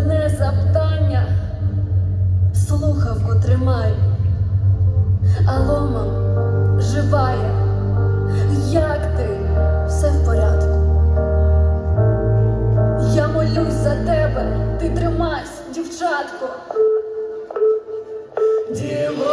одне запитання, слухавку тримай, а ломом живає, як ти все в порядку. Я молюсь за тебе, ти тримайся, дівчатко. Діво.